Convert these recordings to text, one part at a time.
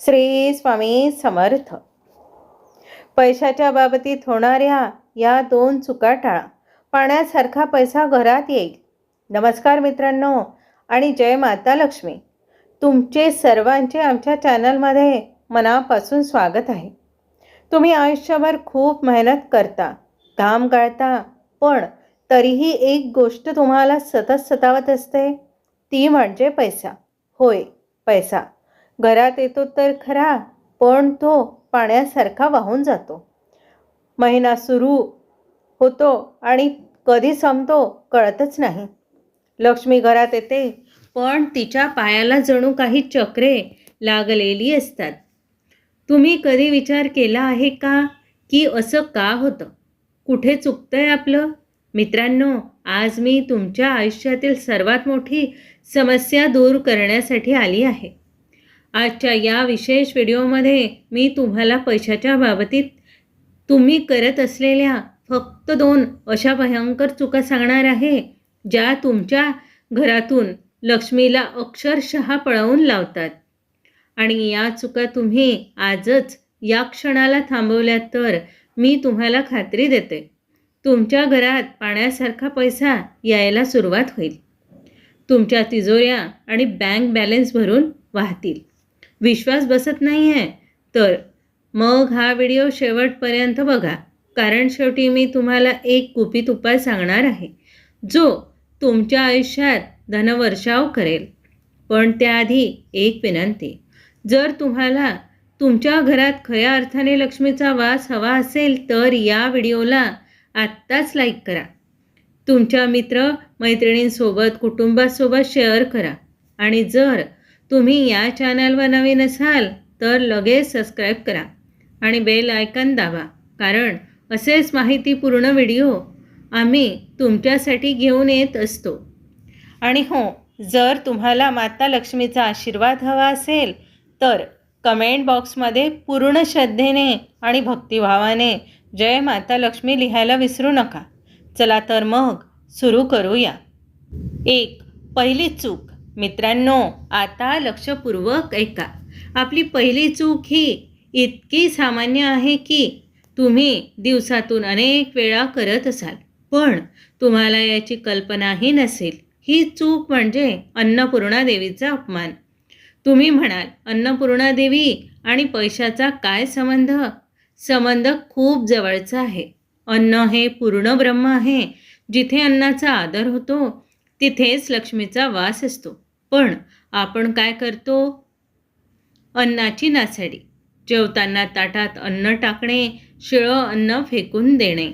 श्री स्वामी समर्थ. पैशाच्या बाबतीत होणाऱ्या या दोन चुका टाळा. पाण्यासारखा पैसा घरात येईल. नमस्कार मित्रांनो आणि जय माता लक्ष्मी. तुमचे सर्वांचे आमच्या चॅनलमध्ये मनापासून स्वागत आहे. तुम्ही आयुष्यभर खूप मेहनत करता घाम गाळता पण तरीही एक गोष्ट तुम्हाला सतत सतावत असते ती म्हणजे पैसा. होय पैसा. घरात येतो तर खरा पण तो पाण्यासारखा वाहून जातो. महिना सुरू होतो आणि कधी संपतो कळतच नाही. लक्ष्मी घरात येते पण तिच्या पायाला जणू काही चक्रे लागलेली असतात. तुम्ही कधी विचार केला आहे का की असं का होतं? कुठे चुकतंय आपलं? मित्रांनो आज मी तुमच्या आयुष्यातील सर्वात मोठी समस्या दूर करण्यासाठी आली आहे. आजच्या या विशेष व्हिडिओमध्ये मी तुम्हाला पैशाच्या बाबतीत तुम्ही करत असलेल्या फक्त दोन अशा भयंकर चुका सांगणार आहे ज्या तुमच्या घरातून लक्ष्मीला अक्षरशः पळवून लावतात. आणि या चुका तुम्ही आजच या क्षणाला थांबवल्या तर मी तुम्हाला खात्री देते. तुमच्या घरात पाण्यासारखा पैसा यायला सुरुवात होईल. तुमच्या तिजोऱ्या आणि बँक बॅलन्स भरून वाहतील. विश्वास बसत नाही आहे तर मग हा व्हिडिओ शेवटपर्यंत बघा. कारण शेवटी मी तुम्हाला एक गुपित उपाय सांगणार आहे. जो तुमच्या आयुष्यात धनवर्षाव करेल. पण त्याआधी एक विनंती. जर तुम्हाला तुमच्या घरात खऱ्या अर्थाने लक्ष्मीचा वास हवा असेल तर या व्हिडिओला आत्ताच लाईक करा. तुमच्या मित्र मैत्रिणींसोबत कुटुंबासोबत शेअर करा. आणि जर तुम्ही या चॅनलवर नवीन असाल तर लगेच सबस्क्राईब करा आणि बेल आयकन दाबा. कारण असेच माहितीपूर्ण व्हिडिओ आम्ही तुमच्यासाठी घेऊन येत असतो. आणि हो जर तुम्हाला माता लक्ष्मीचा आशीर्वाद हवा असेल तर कमेंट बॉक्समध्ये पूर्ण श्रद्धेने आणि भक्तिभावाने जय माता लक्ष्मी लिहायला विसरू नका. चला तर मग सुरू करूया. एक पहिली चूक. मित्रांनो आता लक्षपूर्वक ऐका. आपली पहिली चूक ही इतकी सामान्य आहे की तुम्ही दिवसातून अनेक वेळा करत असाल. पण तुम्हाला याची कल्पनाही नसेल. ही चूक म्हणजे अन्नपूर्णा देवीचा अपमान. तुम्ही म्हणाल अन्नपूर्णा देवी आणि पैशाचा काय संबंध? संबंध खूप जवळचा आहे. अन्न हे पूर्ण ब्रह्म आहे. जिथे अन्नाचा आदर होतो तिथेच लक्ष्मीचा वास असतो. पण आपण काय करतो? अन्नाची नासाडी. जेवताना ताटात अन्न टाकणे शिळं अन्न फेकून देणे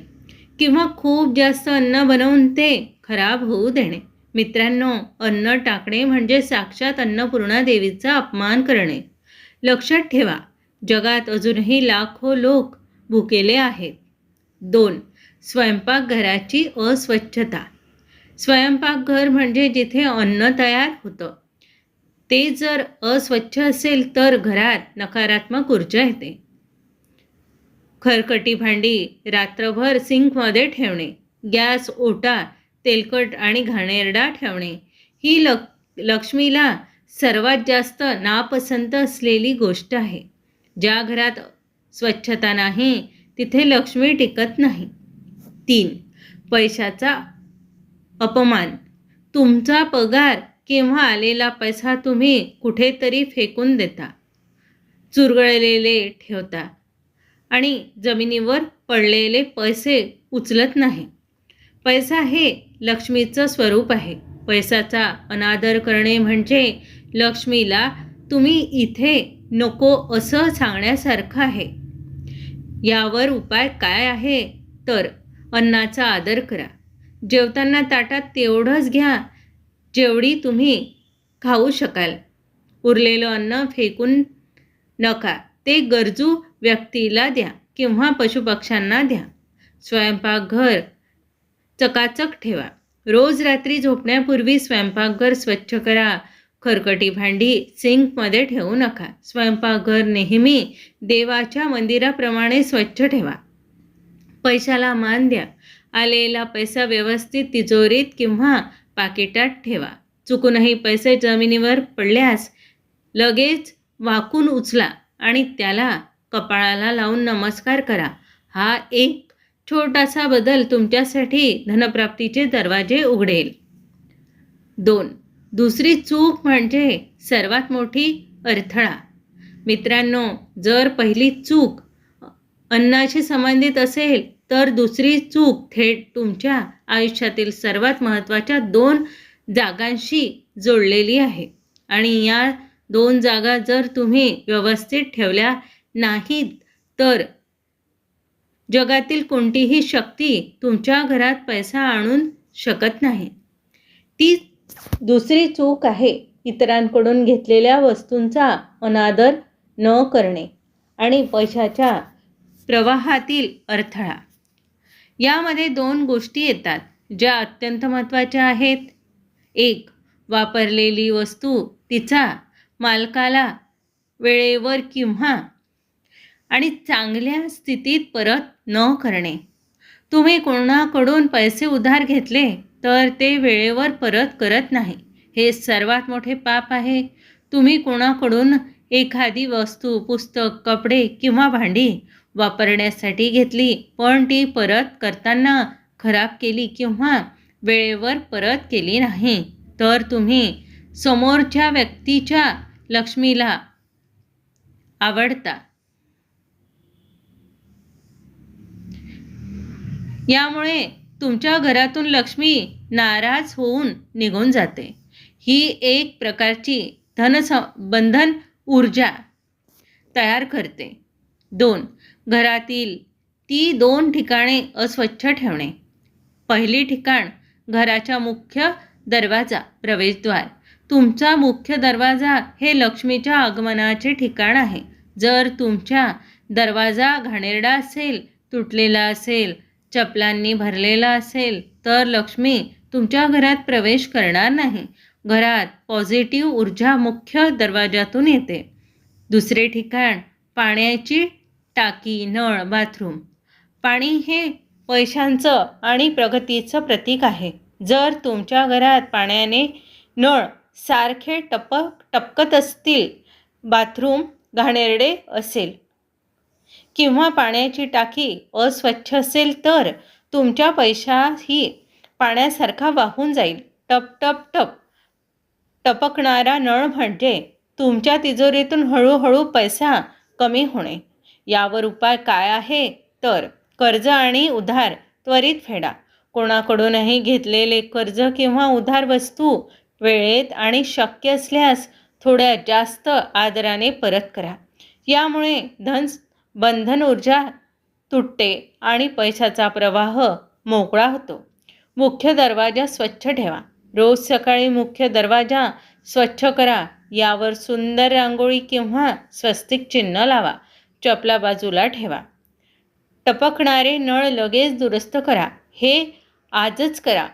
किंवा खूप जास्त अन्न बनवून ते खराब होऊ देणे. मित्रांनो अन्न टाकणे म्हणजे साक्षात अन्नपूर्णा देवीचा अपमान करणे. लक्षात ठेवा जगात अजूनही लाखो लोक भुकेले आहेत. दोन स्वयंपाकघराची अस्वच्छता. स्वयंपाकघर म्हणजे जिथे अन्न तयार होतं. ते जर अस्वच्छ असेल तर घरात नकारात्मक ऊर्जा येते. खरकटी भांडी रात्रभर सिंकमध्ये ठेवणे गॅस ओटा तेलकट आणि घाणेरडा ठेवणे ही लक लक्ष्मीला सर्वात जास्त नापसंत असलेली गोष्ट आहे. ज्या घरात स्वच्छता नाही तिथे लक्ष्मी टिकत नाही. तीन पैशाचा अपमान. तुमचा पगार किंवा आलेला पैसा तुम्ही कुठेतरी फेकून देता. चुरगळलेले ठेवता. आणि जमिनीवर पडलेले पैसे उचलत नाही. पैसा हे लक्ष्मीचं स्वरूप आहे. पैशाचा अनादर करणे म्हणजे लक्ष्मीला तुम्ही इथे नको असं सांगण्यासारखं आहे. यावर उपाय काय आहे? तर अन्नाचा आदर करा. जेवताना ताटात तेवढंच घ्या जेवढी तुम्ही खाऊ शकाल. उरलेलं अन्न फेकून नका. ते गरजू व्यक्तीला द्या किंवा पशुपक्ष्यांना द्या. स्वयंपाकघर चकाचक ठेवा. रोज रात्री झोपण्यापूर्वी स्वयंपाकघर स्वच्छ करा. खरकटी भांडी सिंकमध्ये ठेवू नका. स्वयंपाकघर नेहमी देवाच्या मंदिराप्रमाणे स्वच्छ ठेवा. पैशाला मान द्या. आलेला पैसा व्यवस्थित तिजोरीत किंवा पाकिटात ठेवा. चुकूनही पैसे जमिनीवर पडल्यास लगेच वाकून उचला आणि त्याला कपाळाला लावून नमस्कार करा. हा एक छोटासा बदल तुमच्यासाठी धनप्राप्तीचे दरवाजे उघडेल. दोन. दुसरी चूक म्हणजे सर्वात मोठी अडथळा. मित्रांनो जर पहिली चूक अन्नाशी संबंधित असेल तर दुसरी चूक थेट तुमच्या आयुष्यातील सर्वात महत्त्वाच्या दोन जागांशी जोडलेली आहे. आणि या दोन जागा जर तुम्ही व्यवस्थित ठेवल्या नाहीत तर जगातील कोणतीही शक्ती तुमच्या घरात पैसा आणून शकत नाही. ती दुसरी चूक आहे इतरांकडून घेतलेल्या वस्तूंचा अनादर न करणे आणि पैशाच्या प्रवाहातील अडथळा. यामध्ये दोन गोष्टी येतात ज्या अत्यंत महत्त्वाच्या आहेत. एक वापरलेली वस्तू तिचा मालकाला वेळेवर किंवा आणि चांगल्या स्थितीत परत न करणे. तुम्ही कोणाकडून पैसे उधार घेतले तर ते वेळेवर परत करत नाही. हे सर्वात मोठे पाप आहे. तुम्ही कोणाकडून एखादी वस्तू पुस्तक कपडे किंवा भांडी वापरण्यासाठी घेतली. पण ती परत करताना खराब केली किंवा वेळेवर परत केली नाही. तर तुम्ही समोरच्या व्यक्तीच्या लक्ष्मीला आवडता. यामुळे तुमच्या घरातून लक्ष्मी नाराज होऊन निघून जाते. ही एक प्रकारची धनसंबंधन ऊर्जा तयार करते. दोन घरातील ती दोन ठिकाणे अस्वच्छ ठेवणे. पहिली ठिकाण घराच्या मुख्य दरवाजा प्रवेशद्वार. तुमचा मुख्य दरवाजा हे लक्ष्मीच्या आगमनाचे ठिकाण आहे. जर तुमच्या दरवाजा घाणेरडा असेल तुटलेला असेल चपलांनी भरलेला असेल तर लक्ष्मी तुमच्या घरात प्रवेश करणार नाही. घरात पॉझिटिव्ह ऊर्जा मुख्य दरवाजातून येते. दुसरे ठिकाण पाण्याची टाकी नळ बाथरूम. पाणी हे पैशांचं आणि प्रगतीचं प्रतीक आहे. जर तुमच्या घरात पाण्याने नळ सारखे टपक टपकत असतील बाथरूम घाणेरडे असेल किंवा पाण्याची टाकी अस्वच्छ असेल तर तुमच्या पैशाही पाण्यासारखा वाहून जाईल. टप टप टप. टपकणारा नळ म्हणजे तुमच्या तिजोरीतून हळूहळू पैसा कमी होणे. यावर उपाय काय आहे? तर कर्ज आणि उधार त्वरित फेडा. कोणाकडूनही घेतलेले कर्ज किंवा उधार वस्तू वेळेत आणि शक्य असल्यास थोड्या जास्त आदराने परत करा. यामुळे धन बंधन ऊर्जा तुटते आणि पैशाचा प्रवाह मोकळा होतो. मुख्य दरवाजा स्वच्छ ठेवा. रोज सकाळी मुख्य दरवाजा स्वच्छ करा. यावर सुंदर रांगोळी किंवा स्वस्तिक चिन्ह लावा. चपला बाजूला ठेवा. टपकणारे नळ लगेच दुरुस्त करा. हे आजच करा.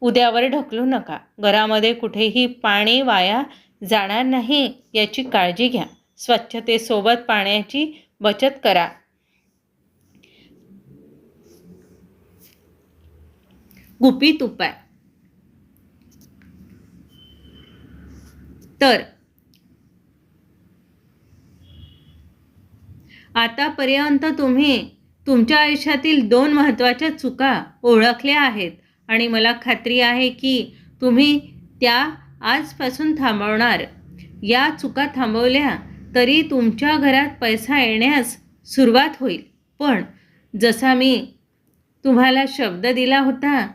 उद्यावर ढकलू नका. घरामध्ये कुठेही पाणी वाया जाणार नाही याची काळजी घ्या. स्वच्छतेसोबत पाण्याची बचत करा. गुपित उपाय. तर आतापर्यंत तुम्ही तुमच्या आयुष्यातील दोन महत्त्वाच्या चुका ओळखल्या आहेत. आणि मला खात्री आहे की तुम्ही त्या आजपासून थांबवणार. या चुका थांबवल्या तरी तुमच्या घरात पैसा येण्यास सुरुवात होईल. पण जसा मी तुम्हाला शब्द दिला होता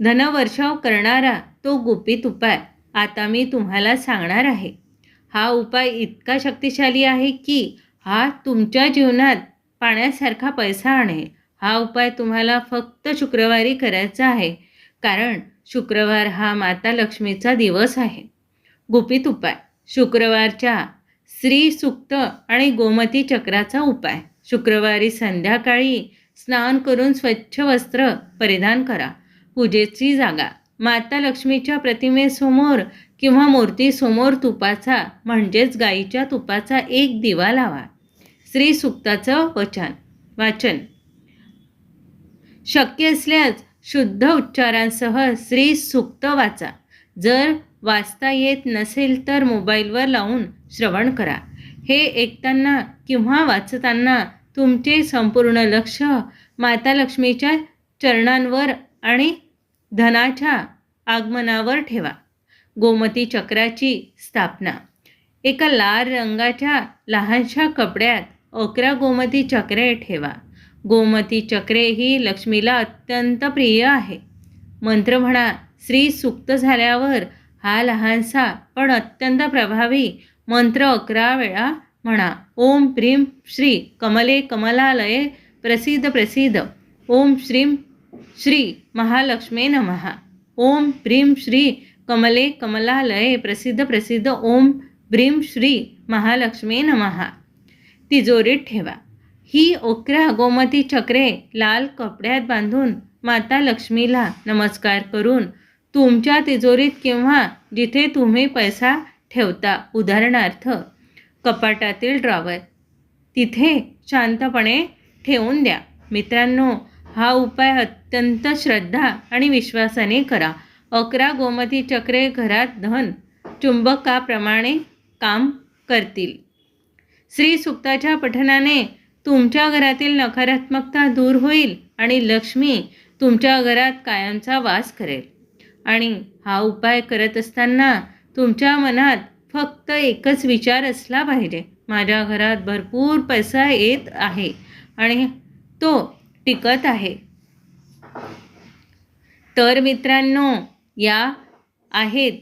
धनवर्षाव करणारा तो गुपित उपाय आता मी तुम्हाला सांगणार आहे. हा उपाय इतका शक्तिशाली आहे की हा तुमच्या जीवनात पाण्यासारखा पैसा आणेल हा उपाय तुम्हाला फक्त शुक्रवारी करायचा आहे. कारण शुक्रवार हा माता लक्ष्मीचा दिवस आहे. गुपित उपाय. शुक्रवारच्या श्री सुक्त आणि गोमती चक्राचा उपाय. शुक्रवारी संध्याकाळी स्नान करून स्वच्छ वस्त्र परिधान करा. पूजेची जागा. माता लक्ष्मीच्या प्रतिमेसमोर किंवा मूर्तीसमोर तुपाचा म्हणजेच गाईच्या तुपाचा एक दिवा लावा. श्री सुक्ताचं वचन. वाचन. शक्य असल्यास शुद्ध उच्चारांसह श्री सुक्त वाचा. जर वाचता येत नसेल तर मोबाईलवर लावून श्रवण करा. हे ऐकताना किंवा वाचताना तुमचे संपूर्ण लक्ष माता लक्ष्मीच्या चरणांवर आणि धनाच्या आगमनावर ठेवा. गोमती चक्राची स्थापना. एका लाल रंगाच्या लहानशा कपड्यात अकरा गोमती चक्रे ठेवा. गोमती चक्रे ही लक्ष्मीला अत्यंत प्रिय आहे. मंत्र म्हणा श्री सुक्त झाल्यावर हा लहानसा पण अत्यंत प्रभावी मंत्र अकरा वेळा म्हणा ओम प्रीम श्री कमले कमलालये प्रसिद्ध प्रसिद्ध. ओम श्रीम श्री महालक्ष्मी नमः. ओम प्रीम श्री कमले कमलालये प्रसिद्ध प्रसिद्ध ओम ब्रीम श्री महालक्ष्मी नमहा तिजोरीत ठेवा. ही अकरा गोमती चक्रे लाल कपड्यात बांधून माता लक्ष्मीला नमस्कार करून तुमच्या तिजोरीत किंवा जिथे तुम्ही पैसा ठेवता उदाहरणार्थ कपाटातील ड्रॉवर तिथे शांतपणे ठेवून द्या. मित्रांनो हा उपाय अत्यंत श्रद्धा आणि विश्वासाने करा. अकरा गोमती चक्रे घरात धन चुंबकाप्रमाणे काम करतील. श्री सुक्ताच्या पठनाने तुमच्या घरातील नकारात्मकता दूर होईल आणि लक्ष्मी तुमच्या घरात कायमचा वास करेल. आणि हा उपाय करत असताना तुमच्या मनात फक्त एकच विचार असला पाहिजे. माझ्या घरात भरपूर पैसा येत आहे आणि तो टिकत आहे. तर मित्रांनो या आहेत.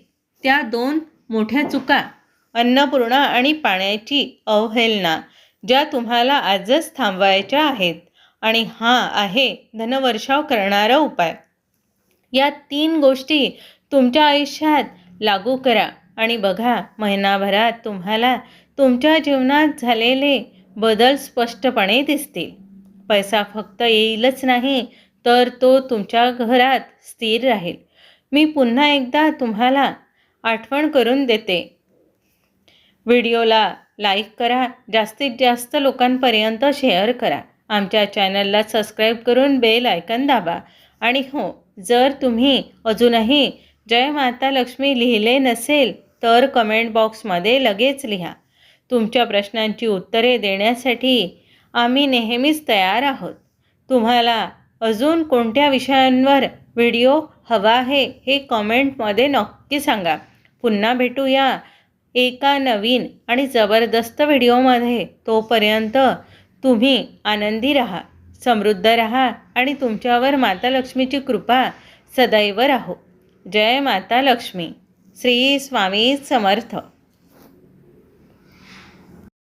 त्या दोन मोठ्या चुका अन्नपूर्णा आणि पाण्याची अवहेलना ज्या तुम्हाला आजच थांबवायच्या आहेत आणि हा आहे धनवर्षाव करणारा उपाय. या तीन गोष्टी तुमच्या आयुष्यात लागू करा आणि बघा महिनाभरात तुम्हाला तुमच्या जीवनात झालेले बदल स्पष्टपणे दिसतील. पैसा फक्त येईलच नाही तर तो तुमच्या घरात स्थिर राहील. मी पुन्हा एकदा तुम्हाला आठवण करून देते. व्हिडिओला लाईक करा जास्तीत जास्त लोकांपर्यंत शेअर करा. आमच्या चॅनलला सबस्क्राईब करून बेल आयकन दाबा. आणि हो जर तुम्ही अजूनही जय माता लक्ष्मी लिहिले नसेल तर कमेंट बॉक्समध्ये लगेच लिहा. तुमच्या प्रश्नांची उत्तरे देण्यासाठी आम्ही नेहमीच तयार आहोत. तुम्हाला अजून कोणत्या विषयांवर व्हिडिओ हवा आहे हे कमेंटमध्ये नक्की सांगा. पुन्हा भेटूया एका नवीन आणि जबरदस्त व्हिडिओमध्ये. तोपर्यंत तुम्ही आनंदी राहा समृद्ध राहा आणि तुमच्यावर माता लक्ष्मीची कृपा सदैव राहो. जय माता लक्ष्मी. श्री स्वामी समर्थ.